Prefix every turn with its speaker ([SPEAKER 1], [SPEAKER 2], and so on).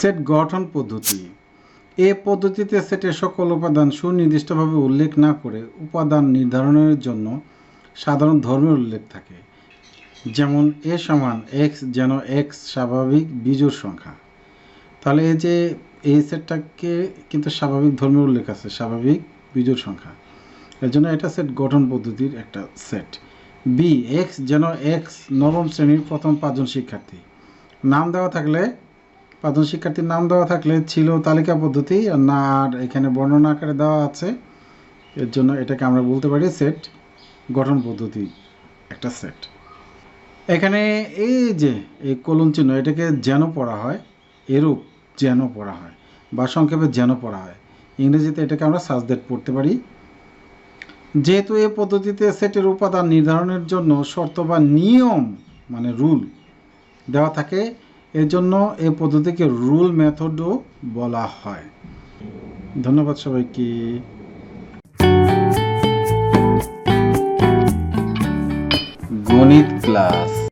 [SPEAKER 1] Set গঠন পদ্ধতি। এ পদ্ধতিতে সেটের সকল উপাদান সুনির্দিষ্টভাবে উল্লেখ না করে উপাদান নির্ধারণের জন্য সাধারণ ধর্মের উল্লেখ থাকে। যেমন, এ সমান এক্স যেন এক্স স্বাভাবিক বিজোড় সংখ্যা। তাহলে এই যে এই সেটটাকে কিন্তু স্বাভাবিক ধর্মের উল্লেখ আছে, স্বাভাবিক বিজোড় সংখ্যা। এর জন্য এটা সেট গঠন পদ্ধতির একটা সেট। বি এক্স যেন এক্স নবম শ্রেণির প্রথম পাঁচজন শিক্ষার্থী। নাম দেওয়া থাকলে পাঁচজন শিক্ষার্থীর নাম দেওয়া থাকলে ছিল তালিকা পদ্ধতি, আর না, আর এখানে বর্ণনা আকারে দেওয়া আছে। এর জন্য এটাকে আমরা বলতে পারি সেট গঠন পদ্ধতি, একটা সেট। এখানে এই যে, এই কলন চিহ্ন, এটাকে যেন পড়া হয়, এরূপ যেন পড়া হয়, বা সংক্ষেপে যেন পড়া হয়। ইংরেজিতে এটাকে আমরা সাজদেট পড়তে পারি। যেহেতু এই পদ্ধতিতে সেটের উপাদান নির্ধারণের জন্য শর্ত বা নিয়ম মানে রুল দেওয়া থাকে এর জন্য এই পদ্ধতিকে রুল মেথডও বলা হয়। ধন্যবাদ সবাইকে।
[SPEAKER 2] গণিত ক্লাস।